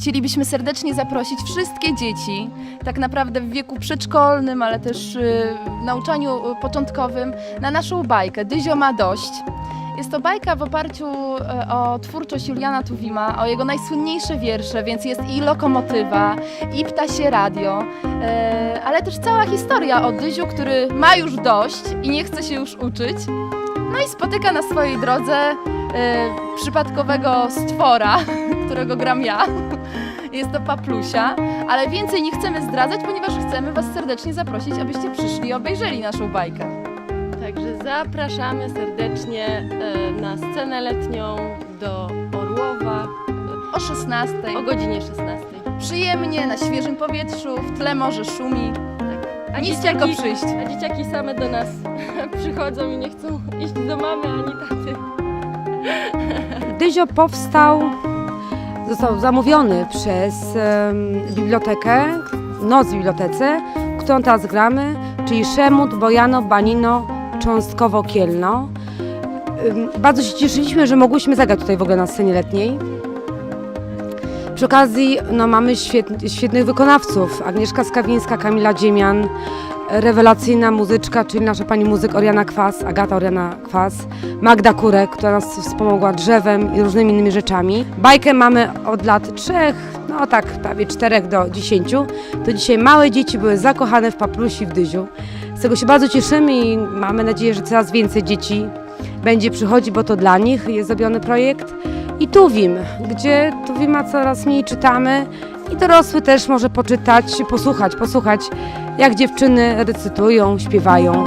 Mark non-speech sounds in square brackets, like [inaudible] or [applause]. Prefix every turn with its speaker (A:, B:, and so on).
A: Chcielibyśmy serdecznie zaprosić wszystkie dzieci, tak naprawdę w wieku przedszkolnym, ale też y, w nauczaniu y, początkowym, na naszą bajkę Dyzio ma dość. Jest to bajka w oparciu e, o twórczość Juliana Tuwima, o jego najsłynniejsze wiersze, więc jest i lokomotywa, i ptasie radio, ale też cała historia o Dyziu, który ma już dość i nie chce się już uczyć. No i spotyka na swojej drodze e, przypadkowego stwora, [laughs] którego gram ja. [laughs] Jest to Paplusia, ale więcej nie chcemy zdradzać, ponieważ chcemy Was serdecznie zaprosić, abyście przyszli i obejrzeli naszą bajkę.
B: Także zapraszamy serdecznie e, na scenę letnią do Orłowa
A: O 16.
B: e, o godzinie 16.
A: Przyjemnie, na świeżym powietrzu, w tle morze szumi.
B: A
A: Nic tylko przyjść.
B: a dzieciaki same do nas [laughs] przychodzą i nie chcą [laughs] iść do mamy ani taty.
C: Dyzio powstał, został zamówiony przez em, bibliotekę, Noc w bibliotece, którą teraz gramy, czyli Szemut, Bojano, Banino, Cząstkowo, Kielno. Em, Bardzo się cieszyliśmy, że mogłyśmy zagrać tutaj w ogóle na scenie letniej. Przy okazji no, mamy świet, świetnych wykonawców. Agnieszka Skawińska, Kamila Dziemian, rewelacyjna muzyczka, czyli nasza pani muzyk Oriana Kwas, Agata Oriana Kwas, Magda Kurek, która nas wspomogła drzewem i różnymi innymi rzeczami. Bajkę mamy od lat trzech, no tak prawie czterech do dziesięciu. To dzisiaj małe dzieci były zakochane w Paplusi w Dyziu. Z tego się bardzo cieszymy i mamy nadzieję, że coraz więcej dzieci będzie przychodzić, bo to dla nich jest zrobiony projekt. I Tuwim, gdzie Tuwima coraz mniej czytamy i dorosły też może poczytać, posłuchać, posłuchać jak dziewczyny recytują, śpiewają.